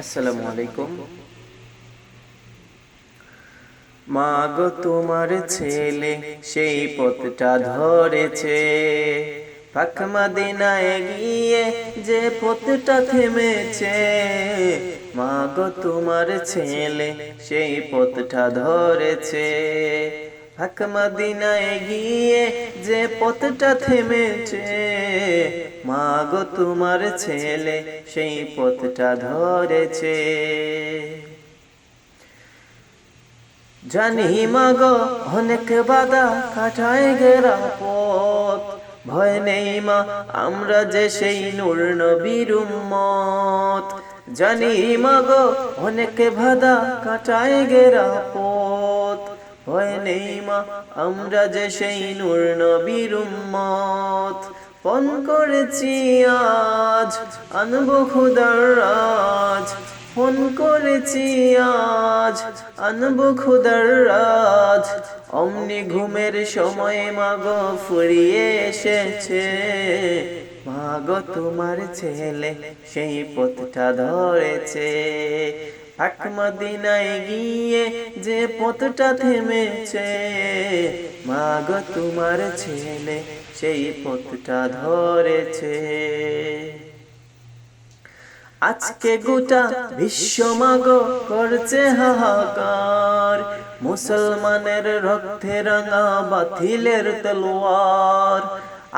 আসসালামু আলাইকুম। মা গো তোমার ছেলে সেই পথটা ধরেছে। পাক মদিনায় গিয়ে যে পথটা থেমেছে মা গো তোমার ছেলে সেই পথটা ধরেছে। পাক মদিনায় গিয়ে যে পথটা থেমেছে মা গো তোমার ছেলে সেই পথটা ধরেছে। জানি মাগো অনেক বাধা কাটায় গেরা পথ, ভয় নেই মা, আমরা যে সেই নূর নবীর উম্মত। জানি মাগো অনেক বাধা কাটায় গেরা পথ ভয় নেই মা, আমরা যে সেই নূর নবীর উম্মত। পন করেছি আজ, আনব খুদার রাজ। ফোন করেছি আজ, আনব খুদার রাজ। অমনি ঘুমের সময় মাগো ফুরিয়ে এসেছে। মাগো তোমার ছেলে সেই পথটা ধরেছে। এক মদিনায় গিয়ে যে পথটা থেমেছে, মাগো তোমার ছেলে সেই পথটা ধরেছে। আজকে গোটা বিশ্ব মাগ করছে হাহাকার, মুসলমানের রক্তে রাঙা বাতিলের তলোয়ার।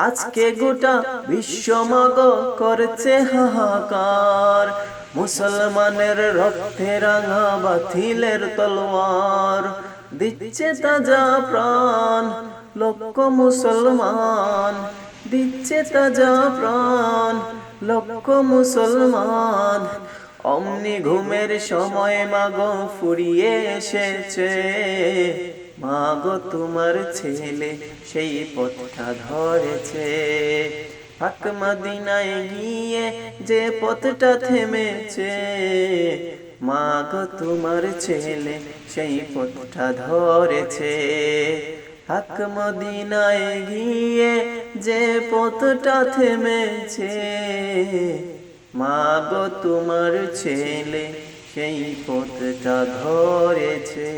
আজকে গোটা বিশ্ব মাগ করছে হাহাকার। মুসলমানের রক্তে রাঙা বাতিলের তলোয়ার দিচ্ছে তাজা প্রাণ, লক্ষ মুসলমান দিচ্ছে তাজা প্রাণ, লক্ষ মুসলমান অমনি ঘুমের সময় মাগ ফুরিয়ে এসেছে। মাগো তোমার ছেলে সেই পথটা ধরেছে। পাক গিয়ে যে পথটা থেমেছে, মাগো তোমার ছেলে সেই পথটা ধরেছে। হাক মদিনায় গিয়ে যে পথটা থেমেছে মা গো তোমার ছেলে সেই পথটা ধরেছে।